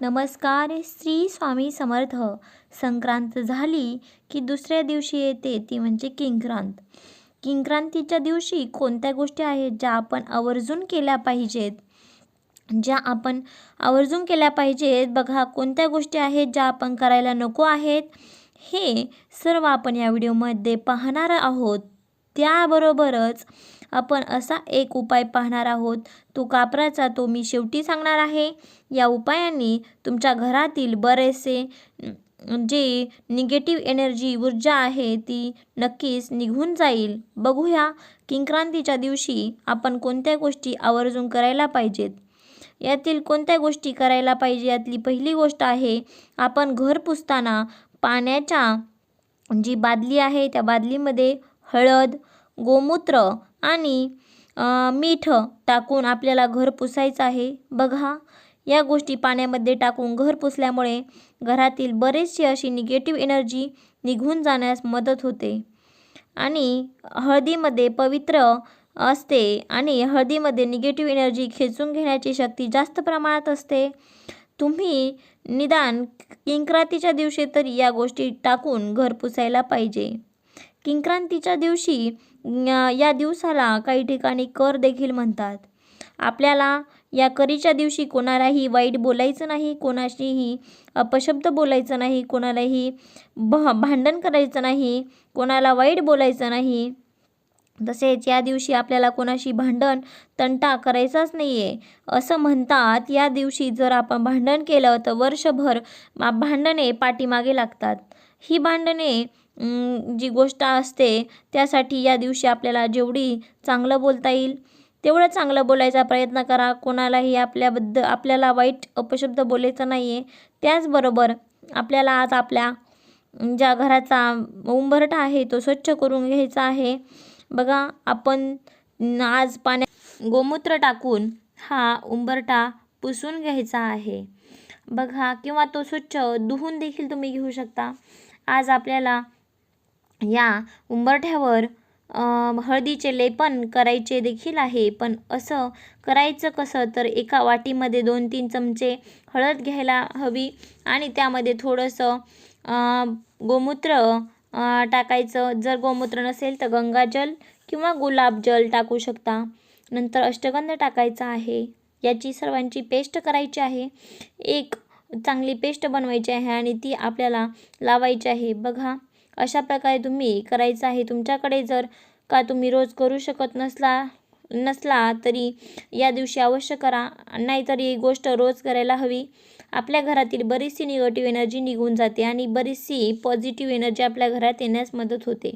नमस्कार श्री स्वामी समर्थ. संक्रांत झाली की दुसऱ्या दिवशी येते ती म्हणजे किंक्रांत. किंक्रांतीच्या दिवशी कोणत्या गोष्टी आहेत ज्या आपण आवर्जून केल्या पाहिजेत? ज्या आपण आवर्जून केल्या पाहिजेत बघा कोणत्या गोष्टी आहेत ज्या आपण करायला नको आहेत? हे सर्व आपण या व्हिडिओमध्ये पाहणार आहोत. त्याबरोबरच आपण असा एक उपाय पाहणार आहोत. तो कापराचा तो मी शेवटी सांगणार आहे. या उपायांनी तुमच्या घरातील बरेचसे जे निगेटिव्ह एनर्जी ऊर्जा आहे ती नक्कीच निघून जाईल. बघूया किंक्रांतीच्या दिवशी आपण कोणत्या गोष्टी आवर्जून करायला पाहिजेत? यातील कोणत्या गोष्टी करायला पाहिजे? यातली पहिली गोष्ट आहे आपण घर पुसताना पाण्याच्या जी बादली आहे त्या बादलीमध्ये हळद गोमूत्र आणि मीठ टाकून आपल्याला घर पुसायचं आहे. बघा या गोष्टी पाण्यामध्ये टाकून घर पुसल्यामुळे घरातील बरेचशी अशी निगेटिव्ह एनर्जी निघून जाण्यास मदत होते. आणि हळदीमध्ये पवित्र असते आणि हळदीमध्ये निगेटिव्ह एनर्जी खेचून घेण्याची शक्ती जास्त प्रमाणात असते. तुम्ही निदान किंक्रांतीच्या दिवशी तरी या गोष्टी टाकून घर पुसायला पाहिजे. किंक्रांतीच्या दिवशी या दिवसाला काही ठिकाणी कर देखील म्हणतात. आपल्याला या करीच्या दिवशी कोणालाही वाईट बोलायचं नाही कोणाशीही अपशब्द बोलायचं नाही कोणालाही भ भांडण करायचं नाही कोणाला वाईट बोलायचं नाही. तसेच या दिवशी आपल्याला कोणाशी भांडण तंटा करायचाच नाही आहे असं म्हणतात या दिवशी जर आपण भांडण केलं तर वर्षभर मा- भांडणे पाठीमागे लागतात. ही भांडणे जी गोष्ट असते त्यासाठी या दिवशी आपल्याला जेवढी चांगलं बोलता येईल तेवढं चांगलं बोलायचा प्रयत्न करा. कोणालाही आपल्याबद्दल आपल्याला वाईट अपशब्द बोलायचं नाही आहे त्याचबरोबर आपल्याला आज आपल्या ज्या घराचा उंबरठा आहे तो स्वच्छ करून घ्यायचा आहे. बघा आपण आज पाण्या गोमूत्र टाकून हा उंबरठा पुसून घ्यायचा आहे. बघा किंवा तो स्वच्छ धुवून देखील तुम्ही घेऊ शकता. आज आपल्याला या उंबरठ्यावर हळदीचे लेपन करायचे देखील आहे. पण असं करायचं कसं? तर एका वाटीमध्ये दोन तीन चमचे हळद घ्यायला हवी आणि त्यामध्ये थोडंसं गोमूत्र टाकायचं. जर गोमूत्र नसेल तर गंगाजल किंवा गुलाबजल टाकू शकता. नंतर अष्टगंध टाकायचा आहे. याची सर्वांची पेस्ट करायची आहे. एक चांगली पेस्ट बनवायची आहे आणि ती आपल्याला लावायची आहे. बघा अशा प्रकारे तुम्ही करायचं आहे. तुमच्याकडे जर का तुम्ही रोज करू शकत नसला नसला तरी या दिवशी अवश्य करा. नाहीतर ही गोष्ट रोज करायला हवी. आपल्या घरातील बरीचशी निगेटिव्ह एनर्जी निघून जाते आणि बरीचशी पॉझिटिव्ह एनर्जी आपल्या घरात येण्यास मदत होते.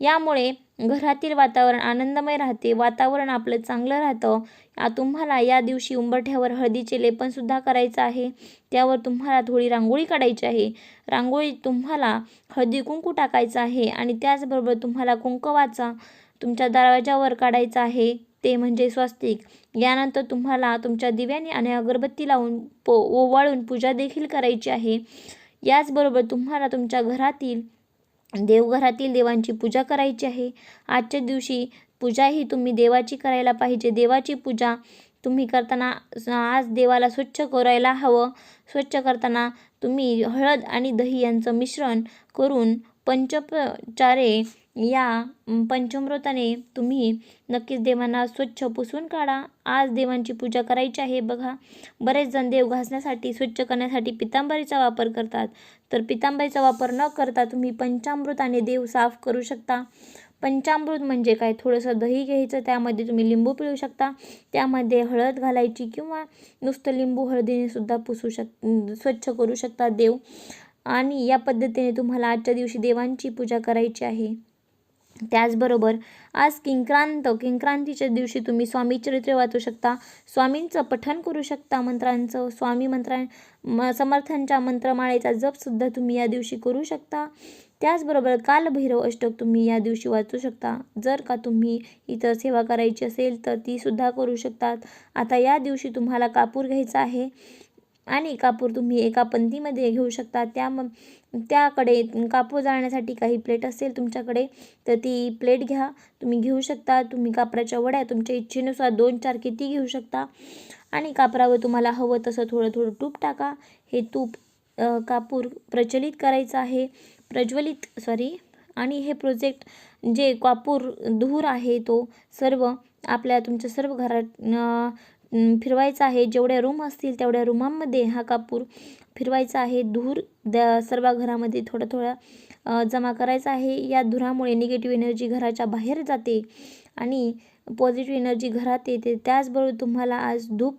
यामुळे घरातील वातावरण आनंदमय राहते वातावरण आपलं चांगलं राहतं. तुम्हाला या दिवशी उंबरठ्यावर हळदीचे लेपनसुद्धा करायचं आहे. त्यावर तुम्हाला थोडी रांगोळी काढायची आहे. रांगोळी तुम्हाला हळदी कुंकू टाकायचं आहे आणि त्याचबरोबर तुम्हाला कुंकवाचा तुमच्या दरवाजावर काढायचा आहे. ते म्हणजे स्वस्तिक. यानंतर तुम्हाला तुमच्या दिव्याने आणि अगरबत्ती लावून पो ओवाळून पूजा देखील करायची आहे. याचबरोबर तुम्हाला तुमच्या घरातील देवघरातील देवांची पूजा करायची आहे. आजच्या दिवशी पूजा ही तुम्ही देवाची करायला पाहिजे. देवाची पूजा तुम्ही करताना आज देवाला स्वच्छ करायला हवं. स्वच्छ करताना तुम्ही हळद आणि दही यांचं मिश्रण करून पंचपचारे या पंचमृताने तुम्ही नक्कीच देवांना स्वच्छ पुसून काढा. आज देवांची पूजा करायची आहे बघा. बरेच जण देव घासण्यासाठी स्वच्छ करण्यासाठी पितांबरीचा वापर करतात. तर पितांबरीचा वापर न करता तुम्ही पंचामृताने देव साफ करू शकता. पंचामृत म्हणजे काय? थोडंसं दही घ्यायचं त्यामध्ये तुम्ही लिंबू पिळू शकता. त्यामध्ये हळद घालायची किंवा नुसतं लिंबू हळदीने सुद्धा पुसू शक स्वच्छ करू शकता देव. आणि या पद्धतीने तुम्हाला आजच्या दिवशी देवांची पूजा करायची आहे. त्याचबरोबर आज किंक्रांत किंक्रांतीच्या दिवशी तुम्ही स्वामी चरित्र वाचू शकता. स्वामींचं पठण करू शकता मंत्रांचं. स्वामी मंत्रा म समर्थांच्या मंत्रमाळेचा जपसुद्धा तुम्ही या दिवशी करू शकता. त्याचबरोबर कालभैरव अष्टक तुम्ही या दिवशी वाचू शकता. जर का तुम्ही इतर सेवा करायची असेल तर तीसुद्धा करू शकतात. आता या दिवशी तुम्हाला कापूर घ्यायचा आहे. आणि कापूर तुम्ही एका पंथीमध्ये घेऊ शकता. त्या मग त्याकडे कापूर जाळण्यासाठी काही प्लेट असेल तुमच्याकडे तर ती प्लेट घ्या. तुम्ही घेऊ शकता. तुम्ही कापराच्या वड्या तुमच्या इच्छेनुसार दोन चार किती घेऊ शकता. आणि कापरावर तुम्हाला हवं तसं थोडं थोडं तूप टाका. हे तूप कापूर प्रचलित करायचं आहे. प्रज्वलित सॉरी आणि हे प्रोजेक्ट जे कापूर धूर आहे तो सर्व आपल्या तुमच्या सर्व घरात फिरवायचा आहे. जेवढ्या रूम असतील तेवढ्या रूमांमध्ये हा कापूर फिरवायचा आहे. धूर द सर्व घरामध्ये थोडा थोडा जमा करायचा आहे. या धुरामुळे निगेटिव्ह एनर्जी घराच्या बाहेर जाते आणि पॉझिटिव्ह एनर्जी घरात येते. त्याचबरोबर तुम्हाला आज धूप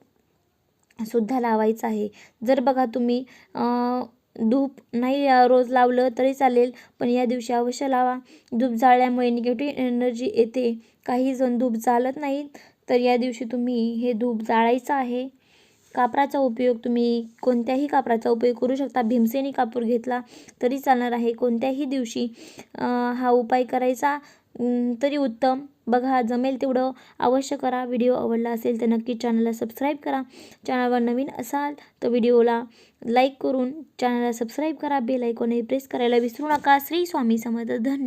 सुद्धा लावायचं आहे. जर बघा तुम्ही धूप नाही रोज लावलं तरी चालेल पण या दिवशी अवश्य लावा. धूप जाळल्यामुळे निगेटिव्ह एनर्जी येते. काही जण धूप जाळत नाहीत. तर या दिवशी तुम्ही हे धूप जाळायचं आहे. कापराचा उपयोग तुम्ही कोणत्याही कापराचा उपयोग करू शकता. भीमसेनी कापूर घेतला तरी चालणार आहे. कोणत्याही दिवशी हा उपाय करायचा तरी उत्तम. बघा जमेल तेवढं अवश्य करा. व्हिडिओ आवडला असेल तर नक्की चॅनलला सबस्क्राईब करा. चॅनलवर नवीन असाल तर व्हिडिओला लाईक करून चॅनलला सबस्क्राईब करा. बेल आयकॉनही प्रेस करायला विसरू नका. श्री स्वामी समर्थ. धन्य